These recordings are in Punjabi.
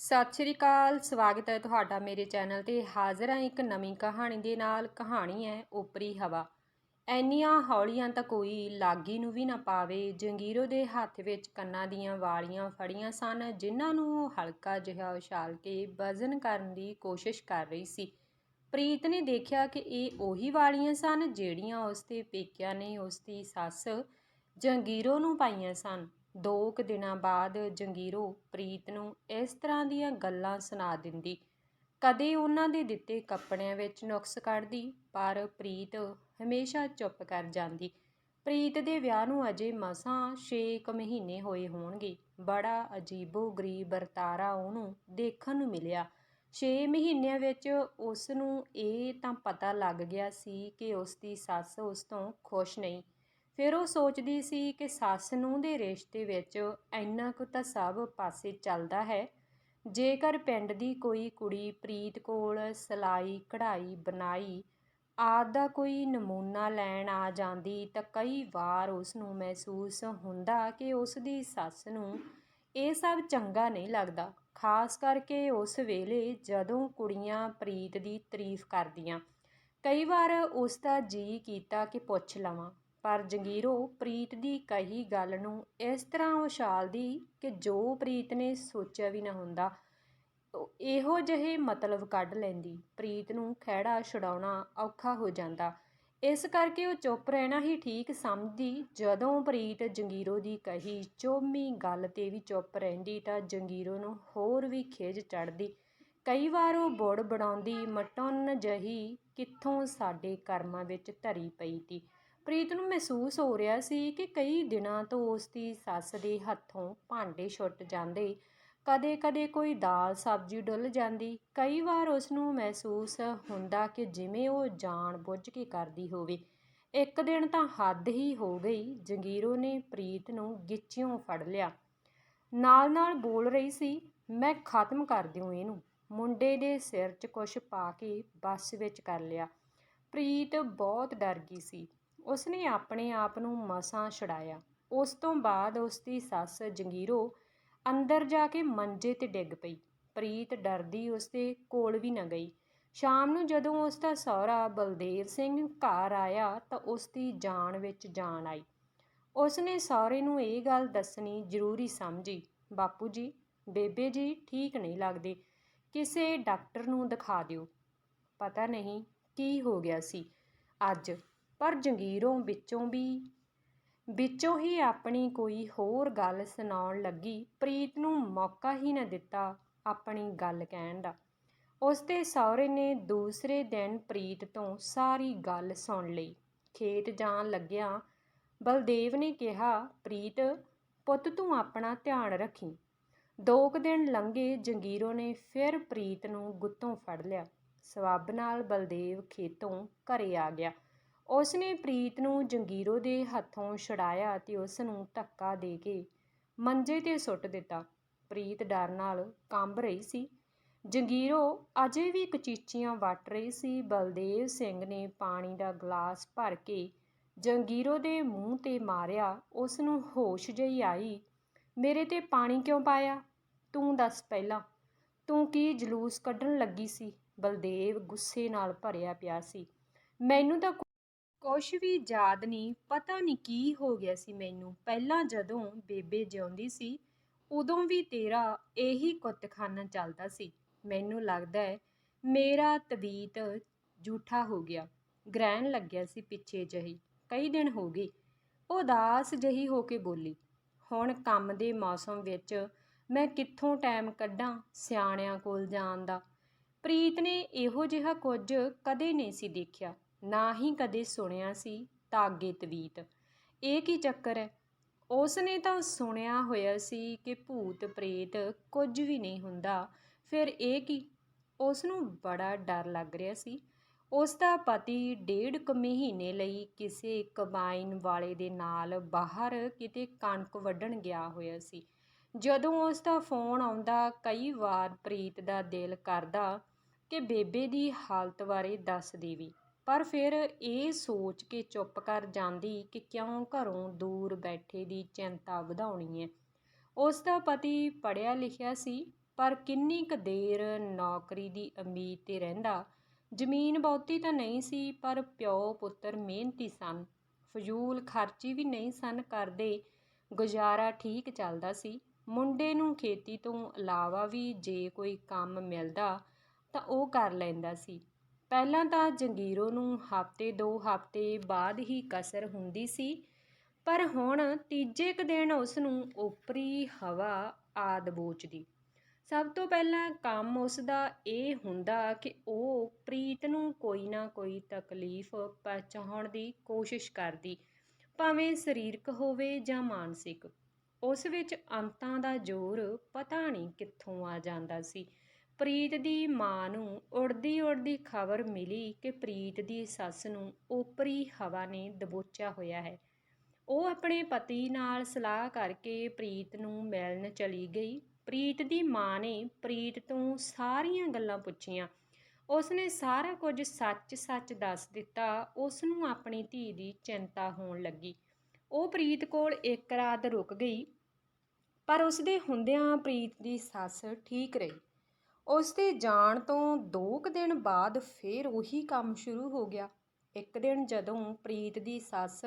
ਸਤਿ ਸ਼੍ਰੀ ਅਕਾਲ, ਸਵਾਗਤ ਹੈ ਤੁਹਾਡਾ ਮੇਰੇ ਚੈਨਲ ਤੇ। ਹਾਜ਼ਰ ਹਾਂ ਇੱਕ ਨਵੀਂ ਕਹਾਣੀ ਦੇ ਨਾਲ। ਕਹਾਣੀ ਹੈ ਉਪਰੀ ਹਵਾ। ਐਨੀਆਂ ਹੌਲੀਆਂ ਤਾਂ ਕੋਈ ਲਾਗੀ ਨੂੰ ਵੀ ਨਾ ਪਾਵੇ। ਜੰਗੀਰੋ ਦੇ ਹੱਥ ਵਿੱਚ ਕੰਨਾਂ ਦੀਆਂ ਵਾਲੀਆਂ ਫੜੀਆਂ ਸਨ, ਜਿਨ੍ਹਾਂ ਨੂੰ ਉਹ ਹਲਕਾ ਜਿਹਾ ਉਛਾਲ ਕੇ ਵਜ਼ਨ ਕਰਨ ਦੀ ਕੋਸ਼ਿਸ਼ ਕਰ ਰਹੀ ਸੀ। ਪ੍ਰੀਤ ਨੇ ਦੇਖਿਆ ਕਿ ਇਹ ਉਹੀ ਵਾਲੀਆਂ ਸਨ, ਜਿਹੜੀਆਂ ਉਸ ਦੇ ਪੇਕਿਆਂ ਨੇ ਉਸ ਦੀ ਸੱਸ ਜੰਗੀਰੋ ਨੂੰ ਪਾਈਆਂ ਸਨ। ਦੋ ਕੁ ਦਿਨਾਂ ਬਾਅਦ ਜੰਗੀਰੋ ਪ੍ਰੀਤ ਨੂੰ ਇਸ ਤਰ੍ਹਾਂ ਦੀਆਂ ਗੱਲਾਂ ਸੁਣਾ ਦਿੰਦੀ। ਕਦੇ ਉਹਨਾਂ ਦੇ ਦਿੱਤੇ ਕੱਪੜਿਆਂ ਵਿੱਚ ਨੁਕਸ ਕੱਢਦੀ, ਪਰ ਪ੍ਰੀਤ ਹਮੇਸ਼ਾ ਚੁੱਪ ਕਰ ਜਾਂਦੀ। ਪ੍ਰੀਤ ਦੇ ਵਿਆਹ ਨੂੰ ਅਜੇ ਮਸਾਂ 6 ਕੁ ਮਹੀਨੇ ਹੋਏ ਹੋਣਗੇ। ਬੜਾ ਅਜੀਬੋ ਗਰੀਬ ਵਰਤਾਰਾ ਉਹਨੂੰ ਦੇਖਣ ਨੂੰ ਮਿਲਿਆ। 6 ਮਹੀਨਿਆਂ ਵਿੱਚ ਉਸ ਨੂੰ ਇਹ ਤਾਂ ਪਤਾ ਲੱਗ ਗਿਆ ਸੀ ਕਿ ਉਸ ਦੀ ਸੱਸ ਉਸ ਤੋਂ ਖੁਸ਼ ਨਹੀਂ। ਫਿਰ ਉਹ ਸੋਚਦੀ ਸੀ ਕਿ ਸੱਸ ਨੂੰ ਦੇ ਰਿਸ਼ਤੇ ਵਿੱਚ ਇੰਨਾ ਕੁ ਤਾਂ ਸਭ ਪਾਸੇ ਚੱਲਦਾ ਹੈ। ਜੇਕਰ ਪਿੰਡ ਦੀ ਕੋਈ ਕੁੜੀ ਪ੍ਰੀਤ ਕੋਲ ਸਿਲਾਈ, ਕਢਾਈ, ਬਣਾਈ ਆਦਿ ਦਾ ਕੋਈ ਨਮੂਨਾ ਲੈਣ ਆ ਜਾਂਦੀ ਤਾਂ ਕਈ ਵਾਰ ਉਸ ਨੂੰ ਮਹਿਸੂਸ ਹੁੰਦਾ ਕਿ ਉਸ ਦੀ ਸੱਸ ਨੂੰ ਇਹ ਸਭ ਚੰਗਾ ਨਹੀਂ ਲੱਗਦਾ। ਖਾਸ ਕਰਕੇ ਉਸ ਵੇਲੇ ਜਦੋਂ ਕੁੜੀਆਂ ਪ੍ਰੀਤ ਦੀ ਤਾਰੀਫ ਕਰਦੀਆਂ। ਕਈ ਵਾਰ ਉਸ ਦਾ ਜੀ ਕੀਤਾ ਕਿ ਪੁੱਛ ਲਵਾਂ। ਪਰ ਜੰਗੀਰੋ ਪ੍ਰੀਤ ਦੀ ਕਹੀ ਗੱਲ ਨੂੰ ਇਸ ਤਰ੍ਹਾਂ ਉਛਾਲਦੀ ਕਿ ਜੋ ਪ੍ਰੀਤ ਨੇ ਸੋਚਿਆ ਵੀ ਨਾ ਹੁੰਦਾ ਇਹੋ ਜਿਹੇ ਮਤਲਬ ਕੱਢ ਲੈਂਦੀ। ਪ੍ਰੀਤ ਨੂੰ ਖਹਿੜਾ ਛਡਾਉਣਾ ਔਖਾ ਹੋ ਜਾਂਦਾ। ਇਸ ਕਰਕੇ ਉਹ ਚੁੱਪ ਰਹਿਣਾ ਹੀ ਠੀਕ ਸਮਝਦੀ, ਜਦੋਂ ਪ੍ਰੀਤ ਜੰਗੀਰੋ ਦੀ ਕਹੀ ਚੋਮੀ ਗੱਲ ਤੇ ਵੀ ਚੁੱਪ ਰਹਿੰਦੀ ਤਾਂ ਜੰਗੀਰੋ ਨੂੰ ਹੋਰ ਵੀ ਖਿਜ ਚੜਦੀ ਕਈ ਵਾਰ ਉਹ ਬੁੜ ਬਣਾਉਂਦੀ, ਮਟਨ ਜਹੀ ਕਿੱਥੋਂ ਸਾਡੇ ਕਰਮਾਂ ਵਿੱਚ ਧਰੀ ਪਈ ਤੀ। ਪ੍ਰੀਤ ਨੂੰ ਮਹਿਸੂਸ ਹੋ ਰਿਹਾ ਸੀ ਕਿ ਕਈ ਦਿਨਾਂ ਤੋਂ ਉਸ ਦੀ ਸੱਸ ਦੇ ਹੱਥੋਂ ਭਾਂਡੇ ਛੁੱਟ ਜਾਂਦੇ। ਕਦੇ-ਕਦੇ ਕੋਈ ਦਾਲ ਸਬਜ਼ੀ ਡੁੱਲ ਜਾਂਦੀ। ਕਈ ਵਾਰ ਉਸ ਨੂੰ ਮਹਿਸੂਸ ਹੁੰਦਾ ਕਿ ਜਿਵੇਂ ਉਹ ਜਾਣ ਬੁੱਝ ਕੇ ਕਰਦੀ ਹੋਵੇ। ਇੱਕ ਦਿਨ ਤਾਂ ਹੱਦ ਹੀ ਹੋ ਗਈ। ਜੰਗੀਰੋ ਨੇ ਪ੍ਰੀਤ ਨੂੰ ਗਿੱਚਿਓਂ ਫੜ ਲਿਆ। ਨਾਲ-ਨਾਲ ਬੋਲ ਰਹੀ ਸੀ, ਮੈਂ ਖਤਮ ਕਰ ਦਿਉ ਇਹਨੂੰ। ਮੁੰਡੇ ਦੇ ਸਿਰ 'ਚ ਕੁਛ ਪਾ ਕੇ ਬੱਸ ਵਿੱਚ ਕਰ ਲਿਆ। ਪ੍ਰੀਤ ਬਹੁਤ ਡਰ ਗਈ ਸੀ। ਉਸਨੇ ਆਪਣੇ ਆਪ ਨੂੰ ਮਸਾਂ ਛੜਾਇਆ ਉਸ ਤੋਂ ਬਾਅਦ ਉਸ ਦੀ ਸੱਸ ਜੰਗੀਰੋ ਅੰਦਰ ਜਾ ਕੇ ਮੰਜੇ ਤੇ ਡਿੱਗ ਪਈ। ਪ੍ਰੀਤ ਡਰਦੀ ਉਸ ਦੇ ਕੋਲ ਵੀ ਨਾ ਗਈ। ਸ਼ਾਮ ਨੂੰ ਜਦੋਂ ਉਸ ਦਾ ਸਹੁਰਾ ਬਲਦੇਵ ਸਿੰਘ ਘਰ ਆਇਆ ਤਾਂ ਉਸ ਦੀ ਜਾਨ ਵਿੱਚ ਜਾਨ ਆਈ। ਉਸ ਨੇ ਸਹੁਰੇ ਨੂੰ ਇਹ ਗੱਲ ਦੱਸਣੀ ਜ਼ਰੂਰੀ ਸਮਝੀ, ਬਾਪੂ ਜੀ, ਬੇਬੇ ਜੀ ਠੀਕ ਨਹੀਂ ਲੱਗਦੇ, ਕਿਸੇ ਡਾਕਟਰ ਨੂੰ ਦਿਖਾ ਦਿਓ। ਪਤਾ ਨਹੀਂ ਕੀ ਹੋ ਗਿਆ ਸੀ। ਅੱਜ ਪਰ ਜੰਗੀਰੋਂ ਵਿੱਚੋਂ ਵੀ। ਵਿੱਚੋਂ ਹੀ ਆਪਣੀ ਕੋਈ ਹੋਰ ਗੱਲ ਸੁਣਾਉਣ ਲੱਗੀ। ਪ੍ਰੀਤ ਨੂੰ ਮੌਕਾ ਹੀ ਨਾ ਦਿੱਤਾ ਆਪਣੀ ਗੱਲ ਕਹਿਣ ਦਾ। ਉਸ ਦੇ ਸਹੁਰੇ ਨੇ ਦੂਸਰੇ ਦਿਨ ਪ੍ਰੀਤ ਤੋਂ ਸਾਰੀ ਗੱਲ ਸੁਣ ਲਈ। ਖੇਤ ਜਾਣ ਲੱਗਿਆ ਬਲਦੇਵ ਨੇ ਕਿਹਾ, ਪ੍ਰੀਤ, ਪੁੱਤ ਤੂੰ ਆਪਣਾ ਧਿਆਨ ਰੱਖੀ। ਦੋ ਕੁ ਦਿਨ ਲੰਘੇ ਜੰਗੀਰੋ ਨੇ ਫਿਰ ਪ੍ਰੀਤ ਨੂੰ ਗੁੱਤੋਂ ਫੜ ਲਿਆ। ਸਵਾਬ ਨਾਲ ਬਲਦੇਵ ਖੇਤੋਂ ਘਰੇ ਆ ਗਿਆ। ਉਸ ਨੇ ਪ੍ਰੀਤ ਨੂੰ ਜੰਗੀਰੋ ਦੇ ਹੱਥੋਂ ਛੁਡਾਇਆ ਤੇ ਉਸ ਨੂੰ ਧੱਕਾ ਦੇ ਕੇ ਮੰਜੇ ਤੇ ਸੁੱਟ ਦਿੱਤਾ। ਪ੍ਰੀਤ ਡਰ ਨਾਲ ਕੰਬ ਰਹੀ ਸੀ। ਜੰਗੀਰੋ ਅਜੇ ਵੀ ਕਚੀਚੀਆਂ ਵੱਟ ਰਹੀ ਸੀ। ਬਲਦੇਵ ਸਿੰਘ ਨੇ ਪਾਣੀ ਦਾ ਗਲਾਸ ਭਰ ਕੇ ਜੰਗੀਰੋ ਦੇ ਮੂੰਹ ਤੇ ਮਾਰਿਆ। ਉਸ ਨੂੰ ਹੋਸ਼ ਜਿਹੀ ਆਈ, ਮੇਰੇ ਤੇ ਪਾਣੀ ਕਿਉਂ ਪਾਇਆ? ਤੂੰ ਦੱਸ ਪਹਿਲਾਂ। ਤੂੰ ਕੀ ਜਲੂਸ ਕੱਢਣ ਲੱਗੀ ਸੀ? ਬਲਦੇਵ ਗੁੱਸੇ ਨਾਲ ਭਰਿਆ ਪਿਆ ਸੀ। ਮੈਨੂੰ ਤਾਂ ਕੁਛ ਵੀ ਯਾਦ ਨਹੀਂ ਪਤਾ ਨਹੀਂ ਕੀ ਹੋ ਗਿਆ ਸੀ ਮੈਨੂੰ। ਪਹਿਲਾਂ ਜਦੋਂ ਬੇਬੇ ਜਿਉਂਦੀ ਸੀ, ਉਦੋਂ ਵੀ ਤੇਰਾ ਇਹੀ ਕੁੱਤਖਾਨਾ ਚੱਲਦਾ ਸੀ। ਮੈਨੂੰ ਲੱਗਦਾ ਹੈ ਮੇਰਾ ਤਬੀਤ ਝੂਠਾ ਹੋ ਗਿਆ। ਗ੍ਰਹਿਣ ਲੱਗਿਆ ਸੀ ਪਿੱਛੇ ਜਹੀ। ਕਈ ਦਿਨ ਹੋ ਗਏ। ਉਦਾਸ ਜਹੀ ਹੋ ਕੇ ਬੋਲੀ, ਹੁਣ ਕੰਮ ਦੇ ਮੌਸਮ ਵਿੱਚ ਮੈਂ ਕਿੱਥੋਂ ਟਾਈਮ ਕੱਢਾਂ ਸਿਆਣਿਆਂ ਕੋਲ ਜਾਣ ਦਾ? ਪ੍ਰੀਤ ਨੇ ਇਹੋ ਜਿਹਾ ਕੁਝ ਕਦੇ ਨਹੀਂ ਸੀ ਦੇਖਿਆ। ਨਾ ਹੀ ਕਦੇ ਸੁਣਿਆ ਸੀ ਤਾਗੇ ਤਵੀਤ। ਇਹ ਕੀ ਚੱਕਰ ਹੈ ਉਸ ਨੇ ਤਾਂ ਸੁਣਿਆ ਹੋਇਆ ਸੀ ਕਿ ਭੂਤ ਪ੍ਰੇਤ ਕੁਝ ਵੀ ਨਹੀਂ ਹੁੰਦਾ। ਫਿਰ ਇਹ ਕੀ? ਉਸ ਨੂੰ ਬੜਾ ਡਰ ਲੱਗ ਰਿਹਾ ਸੀ। ਉਸ ਦਾ ਪਤੀ ਡੇਢ ਕੁ ਮਹੀਨੇ ਲਈ ਕਿਸੇ ਕਬਾਈਨ ਵਾਲੇ ਦੇ ਨਾਲ ਬਾਹਰ ਕਿਤੇ ਕਣਕ ਵੱਢਣ ਗਿਆ ਹੋਇਆ ਸੀ। ਜਦੋਂ ਉਸ ਦਾ ਫੋਨ ਆਉਂਦਾ, ਕਈ ਵਾਰ ਪ੍ਰੀਤ ਦਾ ਦਿਲ ਕਰਦਾ ਕਿ ਬੇਬੇ ਦੀ ਹਾਲਤ ਬਾਰੇ ਦੱਸ ਦੇਵੀ। ਪਰ ਫਿਰ ਇਹ ਸੋਚ ਕੇ ਚੁੱਪ ਕਰ ਜਾਂਦੀ ਕਿ ਕਿਉਂ ਘਰੋਂ ਦੂਰ ਬੈਠੇ ਦੀ ਚਿੰਤਾ ਵਧਾਉਣੀ ਹੈ। ਉਸ ਦਾ ਪਤੀ ਪੜਿਆ ਲਿਖਿਆ ਸੀ, ਪਰ ਕਿੰਨੀ ਕੁ ਦੇਰ ਨੌਕਰੀ ਦੀ ਉਮੀਦ 'ਤੇ ਰਹਿੰਦਾ, ਜ਼ਮੀਨ ਬਹੁਤੀ ਤਾਂ ਨਹੀਂ ਸੀ, ਪਰ ਪਿਓ ਪੁੱਤਰ ਮਿਹਨਤੀ ਸਨ। ਫਜ਼ੂਲ ਖਰਚੀ ਵੀ ਨਹੀਂ ਸਨ ਕਰਦੇ, ਗੁਜ਼ਾਰਾ ਠੀਕ ਚੱਲਦਾ ਸੀ। ਮੁੰਡੇ ਨੂੰ ਖੇਤੀ ਤੋਂ ਇਲਾਵਾ ਵੀ ਜੇ ਕੋਈ ਕੰਮ ਮਿਲਦਾ ਤਾਂ ਉਹ ਕਰ ਲੈਂਦਾ ਸੀ। ਪਹਿਲਾਂ ਤਾਂ ਜੰਗੀਰੋ ਨੂੰ ਹਫ਼ਤੇ ਦੋ ਹਫ਼ਤੇ ਬਾਅਦ ਹੀ ਕਸਰ ਹੁੰਦੀ ਸੀ, ਪਰ ਹੁਣ ਤੀਜੇ ਕੁ ਦਿਨ ਉਸ ਨੂੰ ਓਪਰੀ ਹਵਾ ਆਦ ਬੋਚਦੀ। ਸਭ ਤੋਂ ਪਹਿਲਾਂ ਕੰਮ ਉਸ ਦਾ ਇਹ ਹੁੰਦਾ ਕਿ ਉਹ ਪ੍ਰੀਤ ਨੂੰ ਕੋਈ ਨਾ ਕੋਈ ਤਕਲੀਫ ਪਹੁੰਚਾਉਣ ਦੀ ਕੋਸ਼ਿਸ਼ ਕਰਦੀ, ਭਾਵੇਂ ਸਰੀਰਕ ਹੋਵੇ ਜਾਂ ਮਾਨਸਿਕ। ਉਸ ਵਿੱਚ ਅੰਤਾਂ ਦਾ ਜ਼ੋਰ ਪਤਾ ਨਹੀਂ ਕਿੱਥੋਂ ਆ ਜਾਂਦਾ ਸੀ। ਪ੍ਰੀਤ ਦੀ ਮਾਂ ਨੂੰ ਉੜਦੀ ਉੜਦੀ ਖਬਰ ਮਿਲੀ ਕਿ ਪ੍ਰੀਤ ਦੀ ਸੱਸ ਨੂੰ ਓਪਰੀ ਹਵਾ ਨੇ ਦਬੋਚਿਆ ਹੋਇਆ ਹੈ। ਉਹ ਆਪਣੇ ਪਤੀ ਨਾਲ ਸਲਾਹ ਕਰਕੇ ਪ੍ਰੀਤ ਨੂੰ ਮਿਲਣ ਚਲੀ ਗਈ। ਪ੍ਰੀਤ ਦੀ ਮਾਂ ਨੇ ਪ੍ਰੀਤ ਤੋਂ ਸਾਰੀਆਂ ਗੱਲਾਂ ਪੁੱਛੀਆਂ। ਉਸਨੇ ਸਾਰਾ ਕੁਝ ਸੱਚ-ਸੱਚ ਦੱਸ ਦਿੱਤਾ। ਉਸ ਨੂੰ ਆਪਣੀ ਧੀ ਦੀ ਚਿੰਤਾ ਹੋਣ ਲੱਗੀ। ਉਹ ਪ੍ਰੀਤ ਕੋਲ ਇੱਕ ਰਾਤ ਰੁਕ ਗਈ, ਪਰ ਉਸਦੇ ਹੁੰਦਿਆਂ ਪ੍ਰੀਤ ਦੀ ਸੱਸ ਠੀਕ ਰਹੀ। ਉਸ ਦੇ ਜਾਣ ਤੋਂ ਦੋ ਕੁ ਦਿਨ ਬਾਅਦ ਫਿਰ ਉਹੀ ਕੰਮ ਸ਼ੁਰੂ ਹੋ ਗਿਆ। ਇੱਕ ਦਿਨ ਜਦੋਂ ਪ੍ਰੀਤ ਦੀ ਸੱਸ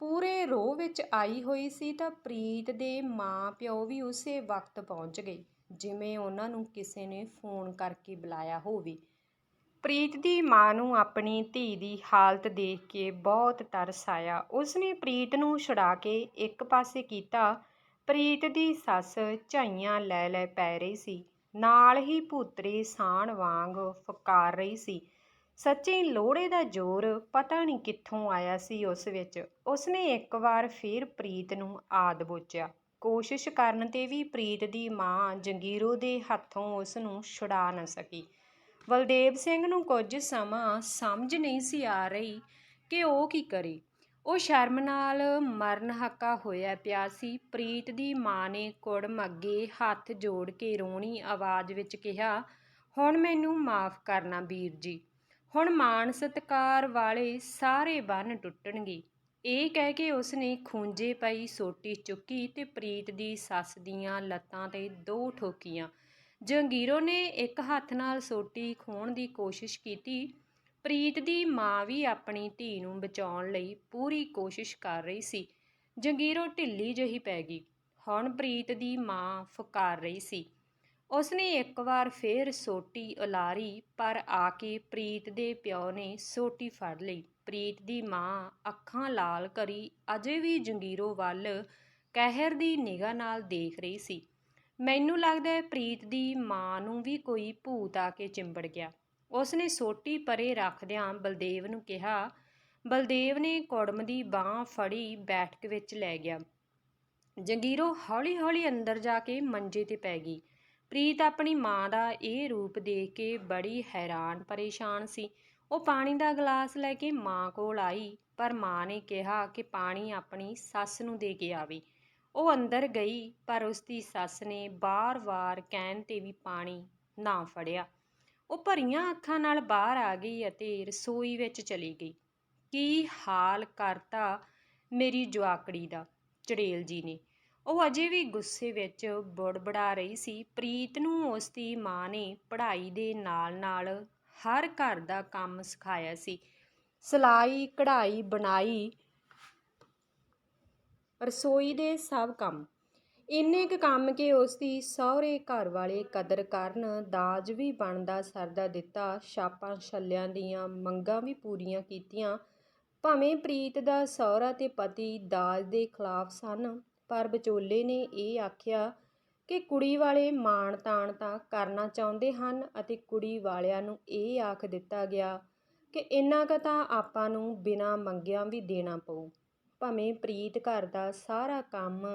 ਪੂਰੇ ਰੋਹ ਵਿੱਚ ਆਈ ਹੋਈ ਸੀ ਤਾਂ ਪ੍ਰੀਤ ਦੇ ਮਾਂ ਪਿਓ ਵੀ ਉਸੇ ਵਕਤ ਪਹੁੰਚ ਗਏ, ਜਿਵੇਂ ਉਹਨਾਂ ਨੂੰ ਕਿਸੇ ਨੇ ਫੋਨ ਕਰਕੇ ਬੁਲਾਇਆ ਹੋਵੇ। ਪ੍ਰੀਤ ਦੀ ਮਾਂ ਨੂੰ ਆਪਣੀ ਧੀ ਦੀ ਹਾਲਤ ਦੇਖ ਕੇ ਬਹੁਤ ਤਰਸ ਆਇਆ। ਉਸਨੇ ਪ੍ਰੀਤ ਨੂੰ ਛੁਡਾ ਕੇ ਇੱਕ ਪਾਸੇ ਕੀਤਾ। ਪ੍ਰੀਤ ਦੀ ਸੱਸ ਝਾਈਆਂ ਲੈ ਲੈ ਪੈ ਰਹੀ ਸੀ। ਨਾਲ ਹੀ ਭੂਤਰੇ ਸਾਣ ਵਾਂਗ ਫਕਾਰ ਰਹੀ ਸੀ। ਸੱਚੀ ਲੋੜੇ ਦਾ ਜ਼ੋਰ ਪਤਾ ਨਹੀਂ ਕਿੱਥੋਂ ਆਇਆ ਸੀ ਉਸ ਵਿੱਚ। ਉਸਨੇ ਇੱਕ ਵਾਰ ਫੇਰ ਪ੍ਰੀਤ ਨੂੰ ਆਦ ਬੋਚਿਆ। ਕੋਸ਼ਿਸ਼ ਕਰਨ ਤੇ ਵੀ ਪ੍ਰੀਤ ਦੀ ਮਾਂ ਜੰਗੀਰੋ ਦੇ ਹੱਥੋਂ ਉਸ ਨੂੰ ਛੁਡਾ ਨਾ ਸਕੀ। ਬਲਦੇਵ ਸਿੰਘ ਨੂੰ ਕੁਝ ਸਮਾਂ ਸਮਝ ਨਹੀਂ ਸੀ ਆ ਰਹੀ ਕਿ ਉਹ ਕੀ ਕਰੇ। ਉਹ ਸ਼ਰਮ ਨਾਲ ਮਰਨ ਹੱਕਾ ਹੋਇਆ ਪਿਆ ਸੀ। ਪ੍ਰੀਤ ਦੀ ਮਾਂ ਨੇ ਕੁੜਮ ਅੱਗੇ ਹੱਥ ਜੋੜ ਕੇ ਰੋਣੀ ਆਵਾਜ਼ ਵਿੱਚ ਕਿਹਾ, ਹੁਣ ਮੈਨੂੰ ਮਾਫ ਕਰਨਾ ਵੀਰ ਜੀ। ਹੁਣ ਮਾਣ ਸਤਕਾਰ ਵਾਲੇ ਸਾਰੇ ਬੰਨ ਟੁੱਟਣਗੇ। ਇਹ ਕਹਿ ਕੇ ਉਸਨੇ ਖੂੰਜੇ ਪਈ ਸੋਟੀ ਚੁੱਕੀ ਤੇ ਪ੍ਰੀਤ ਦੀ ਸੱਸ ਦੀਆਂ ਲੱਤਾਂ ਤੇ ਦੋ ਠੋਕੀਆਂ। ਜੰਗੀਰੋ ਨੇ ਇੱਕ ਹੱਥ ਨਾਲ ਸੋਟੀ ਖੋਣ ਦੀ ਕੋਸ਼ਿਸ਼ ਕੀਤੀ ਪ੍ਰੀਤ ਦੀ ਮਾਂ ਵੀ ਆਪਣੀ ਧੀ ਨੂੰ ਬਚਾਉਣ ਲਈ ਪੂਰੀ ਕੋਸ਼ਿਸ਼ ਕਰ ਰਹੀ ਸੀ। ਜੰਗੀਰੋ ਢਿੱਲੀ ਜਿਹੀ ਪੈ ਗਈ। ਹੁਣ ਪ੍ਰੀਤ ਦੀ ਮਾਂ ਫੁਕਾਰ ਰਹੀ ਸੀ। ਉਸਨੇ ਇੱਕ ਵਾਰ ਫੇਰ ਸੋਟੀ ਉਲਾਰੀ, ਪਰ ਆ ਕੇ ਪ੍ਰੀਤ ਦੇ ਪਿਓ ਨੇ ਸੋਟੀ ਫੜ ਲਈ। ਪ੍ਰੀਤ ਦੀ ਮਾਂ ਅੱਖਾਂ ਲਾਲ ਕਰੀ, ਅਜੇ ਵੀ ਜੰਗੀਰੋ ਵੱਲ ਕਹਿਰ ਦੀ ਨਿਗਾਹ ਨਾਲ ਦੇਖ ਰਹੀ ਸੀ। ਮੈਨੂੰ ਲੱਗਦਾ ਹੈ ਪ੍ਰੀਤ ਦੀ ਮਾਂ ਨੂੰ ਵੀ ਕੋਈ ਭੂਤ ਆ ਕੇ ਚਿੰਬੜ ਗਿਆ। ਉਸਨੇ ਸੋਟੀ ਪਰੇ ਰੱਖਦਿਆਂ ਬਲਦੇਵ ਨੂੰ ਕਿਹਾ, ਬਲਦੇਵ ਨੇ ਕੁੜਮ ਦੀ ਬਾਹ ਫੜੀ ਬੈਠਕ ਵਿੱਚ ਲੈ ਗਿਆ। ਜੰਗੀਰੋ ਹੌਲੀ-ਹੌਲੀ ਅੰਦਰ ਜਾ ਕੇ ਮੰਜੇ ਤੇ ਪੈ ਗਈ। ਪ੍ਰੀਤ ਆਪਣੀ ਮਾਂ ਦਾ ਇਹ ਰੂਪ ਦੇਖ ਕੇ ਬੜੀ ਹੈਰਾਨ ਪਰੇਸ਼ਾਨ ਸੀ। ਉਹ ਪਾਣੀ ਦਾ ਗਲਾਸ ਲੈ ਕੇ ਮਾਂ ਕੋਲ ਆਈ, ਪਰ ਮਾਂ ਨੇ ਕਿਹਾ ਕਿ ਪਾਣੀ ਆਪਣੀ ਸੱਸ ਨੂੰ ਦੇ ਕੇ ਆਵੇ। ਉਹ ਅੰਦਰ ਗਈ, ਪਰ ਉਸ ਦੀ ਸੱਸ ਨੇ ਬਾਰ-ਬਾਰ ਕਹਿਣ ਤੇ ਵੀ ਪਾਣੀ ਨਾ ਫੜਿਆ। ਉਹ ਭਰੀਆਂ ਅੱਖਾਂ ਨਾਲ ਬਾਹਰ ਆ ਗਈ ਅਤੇ ਰਸੋਈ ਵਿੱਚ ਚਲੀ ਗਈ। ਕੀ ਹਾਲ ਕਰਤਾ ਮੇਰੀ ਜਵਾਕੜੀ ਦਾ, ਚੜੇਲ ਜੀ ਨੇ। ਉਹ ਅਜੇ ਵੀ ਗੁੱਸੇ ਵਿੱਚ ਬੜਬੜਾ ਰਹੀ ਸੀ। ਪ੍ਰੀਤ ਨੂੰ ਉਸ ਦੀ ਮਾਂ ਨੇ ਪੜ੍ਹਾਈ ਦੇ ਨਾਲ-ਨਾਲ ਹਰ ਘਰ ਦਾ ਕੰਮ ਸਿਖਾਇਆ ਸੀ। ਸਿਲਾਈ, ਕਢਾਈ, ਬਣਾਈ, ਰਸੋਈ ਦੇ ਸਭ ਕੰਮ। ਇੰਨੇ ਕੁ ਕੰਮ ਕਿ ਉਸ ਦੀ ਸਹੁਰੇ ਘਰ ਵਾਲੇ ਕਦਰ ਕਰਨ ਦਾਜ ਵੀ ਬਣਦਾ ਸਰਦਾ ਦਿੱਤਾ। ਛਾਪਾਂ ਛੱਲਿਆਂ ਦੀਆਂ ਮੰਗਾਂ ਵੀ ਪੂਰੀਆਂ ਕੀਤੀਆਂ। ਭਾਵੇਂ ਪ੍ਰੀਤ ਦਾ ਸਹੁਰਾ ਤੇ ਪਤੀ ਦਾਜ ਦੇ ਖਿਲਾਫ ਸਨ, ਪਰ ਵਿਚੋਲੇ ਨੇ ਇਹ ਆਖਿਆ ਕਿ ਕੁੜੀ ਵਾਲੇ ਮਾਣ ਤਾਣ ਤਾਂ ਕਰਨਾ ਚਾਹੁੰਦੇ ਹਨ ਅਤੇ ਕੁੜੀ ਵਾਲਿਆਂ ਨੂੰ ਇਹ ਆਖ ਦਿੱਤਾ ਗਿਆ ਕਿ ਇੰਨਾ ਕੁ ਤਾਂ ਆਪਾਂ ਨੂੰ ਬਿਨਾਂ ਮੰਗਿਆਂ ਵੀ ਦੇਣਾ ਪਊ। ਭਾਵੇਂ ਪ੍ਰੀਤ ਘਰ ਦਾ ਸਾਰਾ ਕੰਮ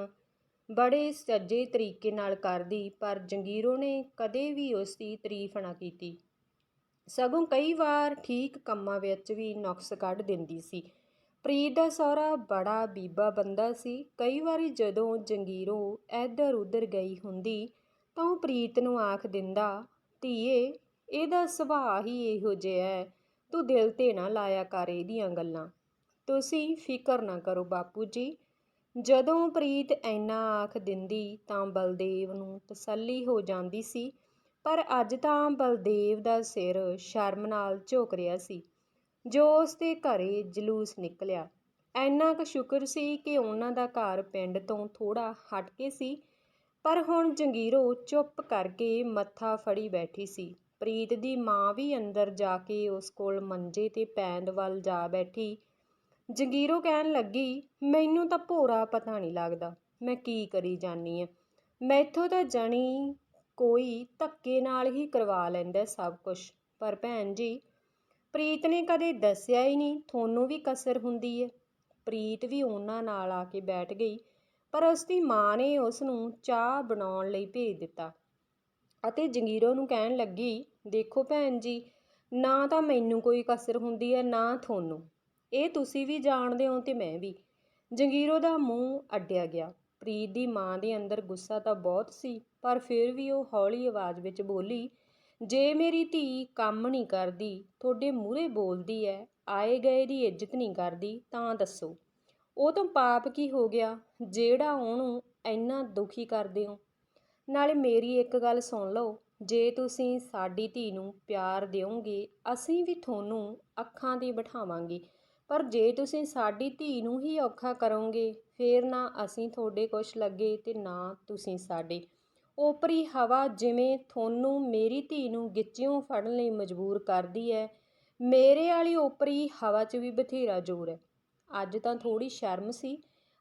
ਬੜੇ ਸੱਜੇ ਤਰੀਕੇ ਨਾਲ ਕਰਦੀ, ਪਰ ਜੰਗੀਰੋ ਨੇ ਕਦੇ ਵੀ ਉਸ ਦੀ ਤਾਰੀਫ ਨਾ ਕੀਤੀ। ਸਗੋਂ ਕਈ ਵਾਰ ਠੀਕ ਕੰਮਾਂ ਵਿੱਚ ਵੀ ਨੁਕਸ ਕੱਢ ਦਿੰਦੀ ਸੀ। ਪ੍ਰੀਤ ਦਾ ਸਹੁਰਾ ਬੜਾ ਬੀਬਾ ਬੰਦਾ ਸੀ। ਕਈ ਵਾਰੀ ਜਦੋਂ ਜੰਗੀਰੋ ਇੱਧਰ ਉੱਧਰ ਗਈ ਹੁੰਦੀ, ਤਾਂ ਉਹ ਪ੍ਰੀਤ ਨੂੰ ਆਖ ਦਿੰਦਾ, ਧੀਏ, ਇਹਦਾ ਸੁਭਾਅ ਹੀ ਇਹੋ ਜਿਹਾ ਹੈ। ਤੂੰ ਦਿਲ ਤੇ ਨਾ ਲਾਇਆ ਕਰ ਇਹਦੀਆਂ ਗੱਲਾਂ। ਤੁਸੀਂ ਫਿਕਰ ਨਾ ਕਰੋ ਬਾਪੂ ਜੀ। ਜਦੋਂ ਪ੍ਰੀਤ ਇੰਨਾ ਆਖ ਦਿੰਦੀ ਤਾਂ ਬਲਦੇਵ ਨੂੰ ਤਸੱਲੀ ਹੋ ਜਾਂਦੀ ਸੀ, ਪਰ ਅੱਜ ਤਾਂ ਬਲਦੇਵ ਦਾ ਸਿਰ ਸ਼ਰਮ ਨਾਲ ਝੁਕ ਰਿਹਾ ਸੀ, ਜੋ ਉਸ ਦੇ ਘਰੇ ਜਲੂਸ ਨਿਕਲਿਆ। ਇੰਨਾ ਕੁ ਸ਼ੁਕਰ ਸੀ ਕਿ ਉਹਨਾਂ ਦਾ ਘਰ ਪਿੰਡ ਤੋਂ ਥੋੜਾ ਹਟ ਕੇ ਸੀ, ਪਰ ਹੁਣ ਜੰਗੀਰੋ ਚੁੱਪ ਕਰਕੇ ਮੱਥਾ ਫੜੀ ਬੈਠੀ ਸੀ। ਪ੍ਰੀਤ ਦੀ ਮਾਂ ਵੀ ਅੰਦਰ ਜਾ ਕੇ ਉਸ ਕੋਲ ਮੰਜੇ ਤੇ ਪੈਂਦ ਵੱਲ ਜਾ ਬੈਠੀ ਜੰਗੀਰੋ ਕਹਿਣ ਲੱਗੀ, ਮੈਨੂੰ ਤਾਂ ਭੋਰਾ ਪਤਾ ਨਹੀਂ ਲੱਗਦਾ। ਮੈਂ ਕੀ ਕਰੀ ਜਾਨੀ ਆ? ਮੈਥੋਂ ਤਾਂ ਜਣੀ ਕੋਈ ਧੱਕੇ ਨਾਲ ਹੀ ਕਰਵਾ ਲੈਂਦਾ ਸਭ ਕੁਝ ਪਰ ਭੈਣ ਜੀ, ਪ੍ਰੀਤ ਨੇ ਕਦੇ ਦੱਸਿਆ ਹੀ ਨਹੀਂ, ਤੁਹਾਨੂੰ ਵੀ ਕਸਰ ਹੁੰਦੀ ਹੈ ਪ੍ਰੀਤ ਵੀ ਉਹਨਾਂ ਨਾਲ ਆ ਕੇ ਬੈਠ ਗਈ, ਪਰ ਉਸ ਦੀ ਮਾਂ ਨੇ ਉਸ ਨੂੰ ਚਾਹ ਬਣਾਉਣ ਲਈ ਭੇਜ ਦਿੱਤਾ। ਅਤੇ ਜੰਗੀਰੋ ਨੂੰ ਕਹਿਣ ਲੱਗੀ, ਦੇਖੋ ਭੈਣ ਜੀ, ਨਾ ਤਾਂ ਮੈਨੂੰ ਕੋਈ ਕਸਰ ਹੁੰਦੀ ਹੈ ਨਾ ਤੁਹਾਨੂੰ। ਇਹ ਤੁਸੀਂ ਵੀ ਜਾਣਦੇ ਹੋ ਤੇ ਮੈਂ ਵੀ। ਜੰਗੀਰੋ ਦਾ ਮੂੰਹ ਅੱਡਿਆ ਗਿਆ। ਪ੍ਰੀਤ ਦੀ ਮਾਂ ਦੇ ਅੰਦਰ ਗੁੱਸਾ ਤਾਂ ਬਹੁਤ ਸੀ, ਪਰ ਫਿਰ ਵੀ ਉਹ ਹੌਲੀ ਆਵਾਜ਼ ਵਿੱਚ ਬੋਲੀ, ਜੇ ਮੇਰੀ ਧੀ ਕੰਮ ਨਹੀਂ ਕਰਦੀ, ਤੁਹਾਡੇ ਮੂਹਰੇ ਬੋਲਦੀ ਐ, ਆਏ ਗਏ ਦੀ ਇੱਜ਼ਤ ਨਹੀਂ ਕਰਦੀ, ਤਾਂ ਦੱਸੋ। ਉਹ ਤਾਂ ਪਾਪ ਕੀ ਹੋ ਗਿਆ? ਜਿਹੜਾ ਉਹਨੂੰ ਇੰਨਾ ਦੁਖੀ ਕਰਦੇ ਹੋ। ਨਾਲੇ ਮੇਰੀ ਇੱਕ ਗੱਲ ਸੁਣ ਲਓ, ਜੇ ਤੁਸੀਂ ਸਾਡੀ ਧੀ ਨੂੰ ਪਿਆਰ ਦਿਓਗੇ, ਅਸੀਂ ਵੀ ਤੁਹਾਨੂੰ ਅੱਖਾਂ ਤੇ ਬਿਠਾਵਾਂਗੇ। ਪਰ ਜੇ ਤੁਸੀਂ ਸਾਡੀ ਧੀ ਨੂੰ ਹੀ ਔਖਾ ਕਰੋਗੇ, ਫੇਰ ਨਾ ਅਸੀਂ ਤੁਹਾਡੇ ਕੁਛ ਲੱਗੇ ਤੇ ਨਾ ਤੁਸੀਂ ਸਾਡੇ। ਓਪਰੀ ਹਵਾ ਜਿਵੇਂ ਤੁਹਾਨੂੰ ਮੇਰੀ ਧੀ ਨੂੰ ਗਿੱਚਿਓਂ ਫੜਨ ਲਈ ਮਜਬੂਰ ਕਰਦੀ ਹੈ ਮੇਰੇ ਵਾਲੀ ਓਪਰੀ ਹਵਾ 'ਚ ਵੀ ਬਥੇਰਾ ਜ਼ੋਰ ਹੈ ਅੱਜ ਤਾਂ ਥੋੜੀ ਸ਼ਰਮ ਸੀ,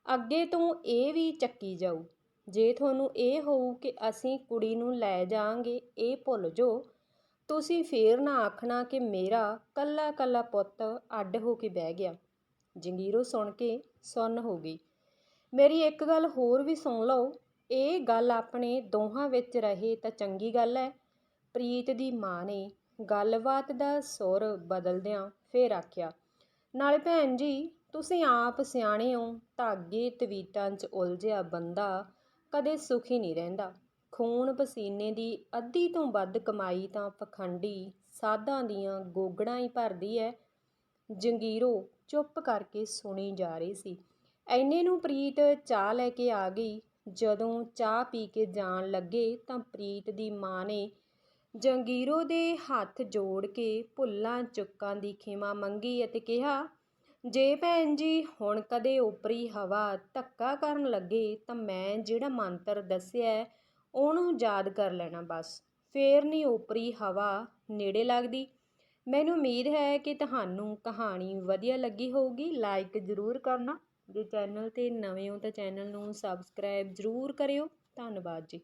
ਅੱਗੇ ਤੋਂ ਇਹ ਵੀ ਚੱਕੀ ਜਾਊ। ਜੇ ਤੁਹਾਨੂੰ ਇਹ ਹੋਊ ਕਿ ਅਸੀਂ ਕੁੜੀ ਨੂੰ ਲੈ ਜਾਾਂਗੇ ਇਹ ਭੁੱਲ ਜੋ ਤੁਸੀਂ ਫੇਰ ਨਾ ਆਖਣਾ ਕਿ ਮੇਰਾ ਕੱਲਾ ਕੱਲਾ ਪੁੱਤ ਅੱਡ ਹੋ ਕੇ ਬਹਿ ਗਿਆ। ਜੰਗੀਰੋ ਸੁਣ ਕੇ ਸੁੰਨ ਹੋ ਗਈ। ਮੇਰੀ ਇੱਕ ਗੱਲ ਹੋਰ ਵੀ ਸੁਣ ਲਓ। ਇਹ ਗੱਲ ਆਪਣੇ ਦੋਹਾਂ ਵਿੱਚ ਰਹੇ ਤਾਂ ਚੰਗੀ ਗੱਲ ਹੈ ਪ੍ਰੀਤ ਦੀ ਮਾਂ ਨੇ ਗੱਲਬਾਤ ਦਾ ਸੁਰ ਬਦਲਦਿਆਂ ਫੇਰ ਆਖਿਆ, ਨਾਲੇ ਭੈਣ ਜੀ, ਤੁਸੀਂ ਆਪ ਸਿਆਣੇ ਹੋ ਧਾਗੇ ਤਵੀਤਾਂ 'ਚ ਉਲਝਿਆ ਬੰਦਾ ਕਦੇ ਸੁਖੀ ਨਹੀਂ ਰਹਿੰਦਾ। ਖੂਨ ਪਸੀਨੇ ਦੀ ਅੱਧੀ ਤੋਂ ਵੱਧ ਕਮਾਈ ਤਾਂ ਪਖੰਡੀ ਸਾਧਾਂ ਦੀਆਂ ਗੋਗੜਾਂ ਹੀ ਭਰਦੀ ਹੈ ਜੰਗੀਰੋ ਚੁੱਪ ਕਰਕੇ ਸੁਣੀ ਜਾ ਰਹੀ ਸੀ। ਐਨੇ ਨੂੰ ਪ੍ਰੀਤ ਚਾਹ ਲੈ ਕੇ ਆ ਗਈ। ਜਦੋਂ ਚਾਹ ਪੀ ਕੇ ਜਾਣ ਲੱਗੇ ਤਾਂ ਪ੍ਰੀਤ ਦੀ ਮਾਂ ਨੇ ਜੰਗੀਰੋ ਦੇ ਹੱਥ ਜੋੜ ਕੇ ਭੁੱਲਾਂ ਚੁੱਕਾਂ ਦੀ ਖਿਮਾ ਮੰਗੀ ਅਤੇ ਕਿਹਾ, ਜੇ ਭੈਣ ਜੀ ਹੁਣ ਕਦੇ ਉਪਰੀ ਹਵਾ ਧੱਕਾ ਕਰਨ ਲੱਗੇ ਤਾਂ ਮੈਂ ਜਿਹੜਾ ਮੰਤਰ ਦੱਸਿਆ ਉਹਨੂੰ ਯਾਦ ਕਰ ਲੈਣਾ ਬਸ। ਫਿਰ ਨਹੀਂ ਓਪਰੀ ਹਵਾ ਨੇੜੇ ਲੱਗਦੀ। ਮੈਨੂੰ ਉਮੀਦ ਹੈ ਕਿ ਤੁਹਾਨੂੰ ਕਹਾਣੀ ਵਧੀਆ ਲੱਗੀ ਹੋਊਗੀ। ਲਾਈਕ ਜ਼ਰੂਰ ਕਰਨਾ। ਜੇ ਚੈਨਲ ਤੇ ਨਵੇਂ ਹੋ ਤਾਂ ਚੈਨਲ ਨੂੰ ਸਬਸਕ੍ਰਾਈਬ ਜ਼ਰੂਰ ਕਰਿਓ। ਧੰਨਵਾਦ ਜੀ।